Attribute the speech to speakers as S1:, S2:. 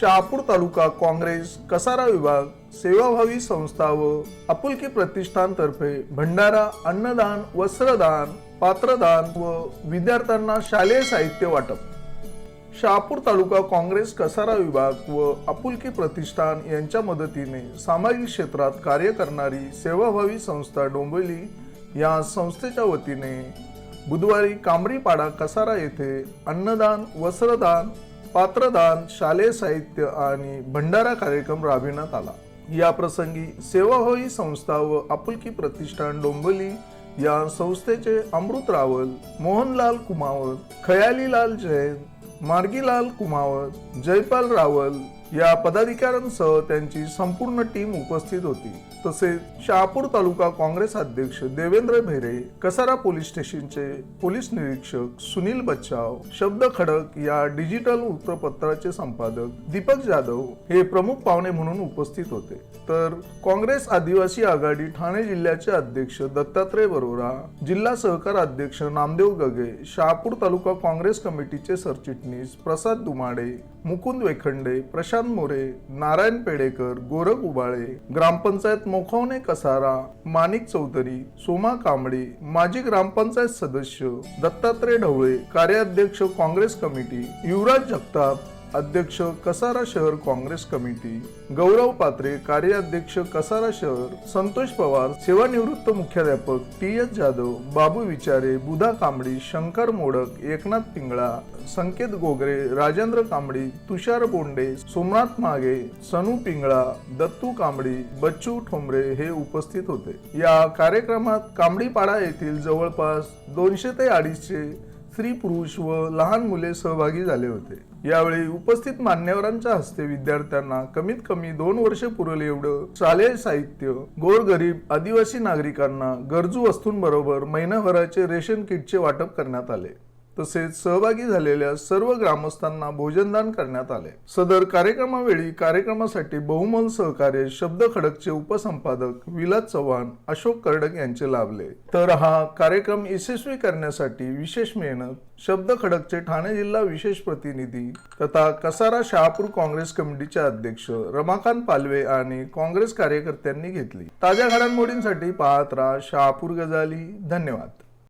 S1: शहापूर तालुका काँग्रेस कसारा विभाग सेवाभावी संस्था व आपुलकी प्रतिष्ठानतर्फे भंडारा अन्नदान वस्त्रदान पात्रदान व विद्यार्थ्यांना शालेय साहित्य वाटप. शहापूर तालुका काँग्रेस कसारा विभाग व आपुलकी प्रतिष्ठान यांच्या मदतीने सामाजिक क्षेत्रात कार्य करणारी सेवाभावी संस्था डोंबिवली या संस्थेच्या वतीने बुधवारी कांबरीपाडा कसारा येथे अन्नदान वस्त्रदान पात्रदान शालेय साहित्य आणि भंडारा कार्यक्रम राबविण्यात आला. या प्रसंगी सेवाभावी संस्था व आपुलकी प्रतिष्ठान डोंबली या संस्थेचे अमृत रावल मोहनलाल कुमावत खयालीलाल जैन मार्गीलाल कुमावत जयपाल रावल या पदाधिकाऱ्यांसह त्यांची संपूर्ण टीम उपस्थित होती. तसेच शहापूर तालुका काँग्रेस अध्यक्ष देवेंद्र भेरे कसारा पोलीस स्टेशनचे पोलीस निरीक्षक सुनील बच्चाव शब्द खडक या डिजिटल वृत्तपत्राचे संपादक दीपक जाधव हे प्रमुख पाहुणे म्हणून उपस्थित होते. तर काँग्रेस आदिवासी आघाडी ठाणे जिल्ह्याचे अध्यक्ष दत्तात्रय बरोरा जिल्हा सहकार अध्यक्ष नामदेव गगे शहापूर तालुका काँग्रेस कमिटीचे सरचिटणीस प्रसाद दुमाडे मुकुंद वेखंडे प्रशांत मोरे नारायण पेडेकर गोरख उबाळे ग्रामपंचायत मोखवणे कसारा माणिक चौधरी सोमा कांबळे माजी ग्रामपंचायत सदस्य दत्तात्रय ढवळे कार्याध्यक्ष काँग्रेस कमिटी युवराज जगताप अध्यक्ष कसारा शहर काँग्रेस कमिटी गौरव पात्रे कार्याध्यक्ष कसारा शहर संतोष पवार सेवानिवृत्त मुख्याध्यापक टी एस जाधव बाबू विचारे बुधा कांबडी शंकर मोडक एकनाथ पिंगळा संकेत गोगरे राजेंद्र कांबडी तुषार बोंडे सोमनाथ मागे सनू पिंगळा दत्तू कांबडी बच्चू ठोंबरे हे उपस्थित होते. या कार्यक्रमात कांबडीपाडा येथील जवळपास दोनशे ते अडीचशे स्त्री पुरुष व लहान मुले सहभागी झाले होते. यावेळी उपस्थित मान्यवरांच्या हस्ते विद्यार्थ्यांना कमीत कमी दोन वर्षे पुरेल एवढं शालेय साहित्य गोरगरीब आदिवासी नागरिकांना गरजू वस्तूंबरोबर महिनाभराचे रेशन किटचे वाटप करण्यात आले. तसेच सहभागी झालेल्या सर्व ग्रामस्थांना भोजनदान करण्यात आले. सदर कार्यक्रमावेळी कार्यक्रमासाठी बहुमोल सहकार्य शब्द खडकचे उपसंपादक विलास चव्हाण अशोक कर्डक यांचे लाभले. तर हा कार्यक्रम यशस्वी करण्यासाठी विशेष मेहनत शब्द खडकचे ठाणे जिल्हा विशेष प्रतिनिधी तथा कसारा शहापूर काँग्रेस कमिटीचे अध्यक्ष रमाकांत पालवे आणि काँग्रेस कार्यकर्त्यांनी घेतली. ताज्या घडामोडींसाठी पाहत राहा शहापूर गजाली. धन्यवाद.